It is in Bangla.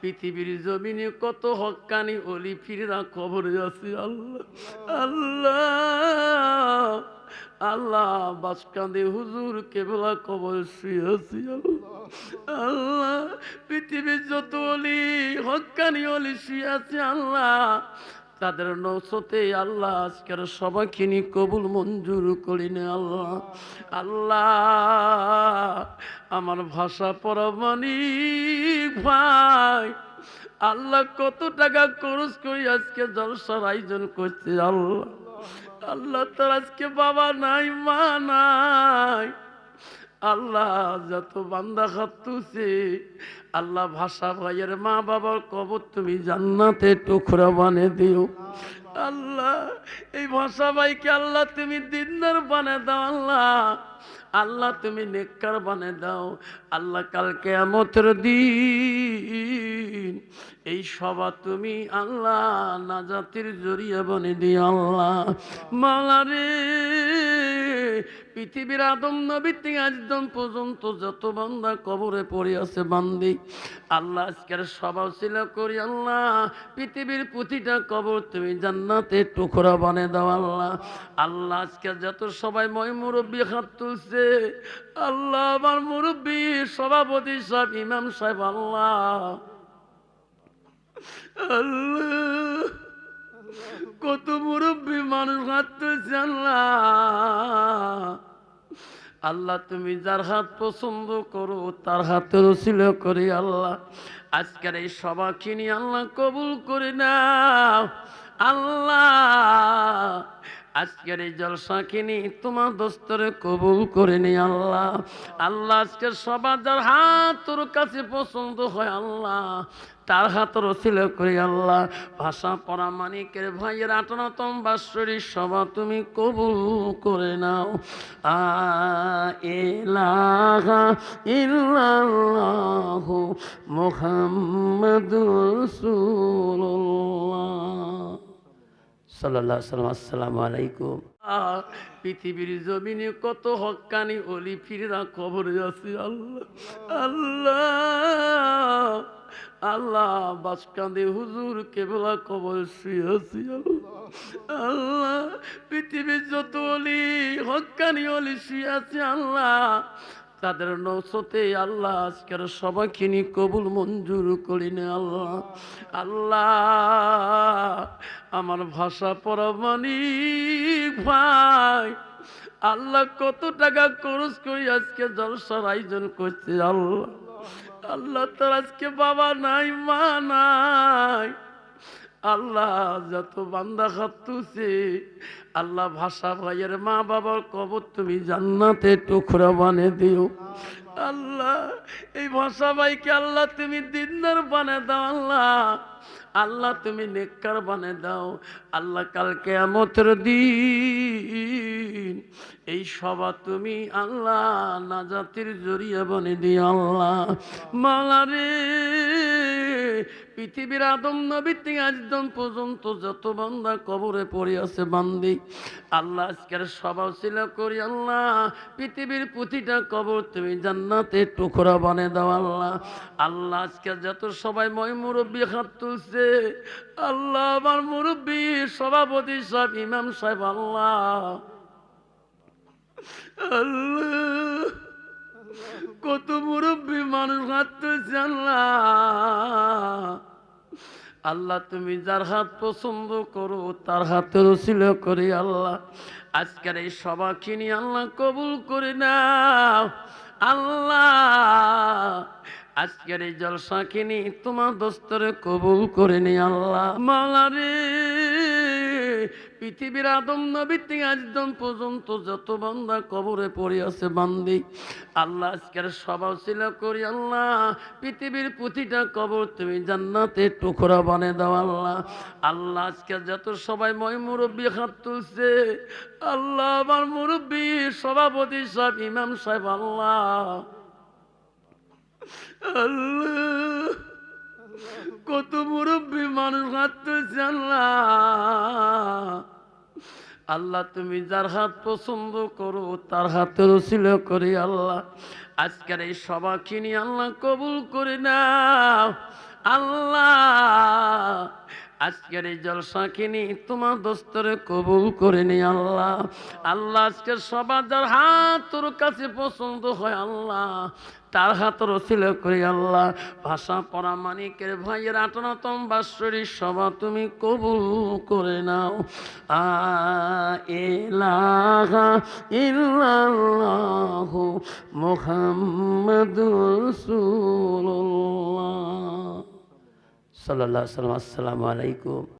পৃথিবীর জমিনে কত হকানি অলি ফিরা কবরে আছে, আল্লাহ আল্লাহ আল্লাহ বাসকান্দে হুজুর কেবলা কবর শুয়ে আছি, আল্লাহ আল্লাহ, পৃথিবীর যত অলি, হকানি অলি শুয়ে আছে, আল্লাহ তাদের নৌসতে আল্লাহ আজকের সবাইকে নিয়ে কবুল মঞ্জুর করি নে আল্লাহ। আল্লাহ, আমার ভাষা পরমানিক ভাই। আল্লাহ, কত টাকা খরচ করি আজকে জলসার আয়োজন করছে আল্লাহ। আল্লাহ, তার আজকে বাবা নাই, মা নাই। আল্লাহ, যত বান্দা খাতুছে আল্লাহ ভাষা ভাইয়ের মা বাবার কবর তুমি জান্নাতে টুকরা বানে দিও। আল্লাহ, এই ভাষা ভাইকে আল্লাহ তুমি দিনদার বানে দাও, আল্লাহ। আল্লাহ তুমি নেককার বানে দাও। আল্লাহ কালকে আমতের দিন এই সভা তুমি আল্লাহ নাজাতির জরিয়া বনে দিও, আল্লাহ। মালা রে পৃথিবীর আদম নবী থেকে একদম পর্যন্ত যত বান্দা কবরে পড়ে আছে বান্দি। আল্লাহ আজকের স্বভাব ছিল করি, আল্লাহ। পৃথিবীর প্রতিটা কবর তুমি জান্নাতে টুকরা বানে দাও, আল্লাহ। আল্লাহ আজকে যত সবাই ময় মুরব্বী হাত তুলছে, আল্লাহ আমার মুরব্বী সভাপতি সাহেব, ইমাম সাহেব, আল্লাহ। আল্লাহ। আল্লাহ, তুমি যার হাত পছন্দ করো, তার হাতে রসিল করি আল্লাহ। আজকের এই সভা কিনি আল্লাহ কবুল করি না আল্লাহ আজকের এই জলসা কিনি তোমার দোস্তরে কবুল করে নি আল্লাহ। আল্লাহ আজকের সবার যার হাত তোর কাছে পছন্দ হয় আল্লাহ, তার হাত রসিল করে আল্লাহ। ভাষা পড়া মানিকের ভাইয়ের আটানতম বাৎসরিক সভা তুমি কবুল করে নাও। আ ইলাহা ইল্লাল্লাহু মুহাম্মাদুর রাসূলুল্লাহ। সাল্লাহ সাল্লাম আসসালামু আলাইকুম। পৃথিবীর জমিনে কত হক্কানি অলি ফিরা কবরে আছে, আল্লাহ আল্লাহ। আল্লাহ বাসকান্দে হুজুর কেবলা কবর শুয়ে আছি, আল্লাহ। পৃথিবীর যত অলি হক্কানি অলি শুয়ে আল্লাহ। তাদের নৌসতে আল্লাহ আজকের সবাইকে নিয়ে কবুল মঞ্জুর করি নে আল্লাহ। আল্লাহ, আমার ভাষা পরমানিক ভাই। আল্লাহ কত টাকা খরচ করি আজকে জলসার আয়োজন করছে আল্লাহ। আল্লাহ তার আজকে বাবা নাই, মা নাই। আল্লাহ, যত বান্দা খাতুছে আল্লাহ ভাষা ভাইয়ের মা বাবার কবর তুমি জান্নাতে টুকরা বানে দিও। আল্লাহ, এই ভাষা ভাইকে আল্লাহ তুমি দিনদার বানে দাও, আল্লাহ। আল্লাহ তুমি নেককার বানে দাও। আল্লাহ কালকে আমতের দিন এই সভা তুমি আল্লাহ নাজাতির জরিয়া বনে দিও, আল্লাহ। মালা রে পৃথিবীর আদম নবী থেকে একদম পর্যন্ত যত বান্দা কবরে পড়ে আছে বান্দি। আল্লাহ আজকের স্বভাব ছিল করি, আল্লাহ। পৃথিবীর প্রতিটা কবর তুমি জান্নাতে টুকরা বানে দাও, আল্লাহ। আল্লাহ আজকে যত সবাই ময় মুরব্বী হাত তুলছে, আল্লাহ আমার মুরব্বী সভাপতি সাহেব, ইমাম সাহেব, আল্লাহ। আল্লাহ, কত মুরব্বী মানুষ হাত তুলছে, আল্লাহ। আল্লাহ তুমি যার হাত পছন্দ করো, তার হাতে রসিল করি আল্লাহ। আজকের এই সভা কিনি আল্লাহ কবুল করে না আল্লাহ, আজকের এই জলসা কিনি তোমার দোস্তরে কবুল করে নি আল্লাহ। মালা রে পৃথিবীর আদম নবী থেকে একদম পর্যন্ত যত বান্দা কবরে পড়ে আছে বান্দি। আল্লাহ আজকের স্বভাব ছিল করি, আল্লাহ, পৃথিবীর প্রতিটা কবর তুমি জান্নাতে টুকরা বানে দাও, আল্লাহ। আল্লাহ আজকে যত সবাই ময় মুরব্বী হাত তুলছে, আল্লাহ আমার মুরব্বী সভাপতি সাহেব, ইমাম সাহেব, আল্লাহ। আল্লাহ, কত মুরব্বী মানুষ হাত তুলছে, আল্লাহ। আল্লাহ তুমি যার হাত পছন্দ করো, তার হাতের ছিল করি আল্লাহ। আজকের এই সভা কিনি আল্লাহ কবুল করে না আল্লাহ, আজকের এই জলসাকে নিয়ে তোমার দোস্তরে কবুল করে নি আল্লাহ। আল্লাহ, আজকের সবার যার হাত তোর কাছে পছন্দ হয় আল্লাহ। তার হাত রসিল করি আল্লাহ। ভাষা পড়া মানিকের ভাইয়ের আটানতম বাৎসরিক সভা তুমি কবুল করে নাও। আ সাল্লাল্লাহু আলাইহি ওয়াসাল্লাম আসসালামু আলাইকুম।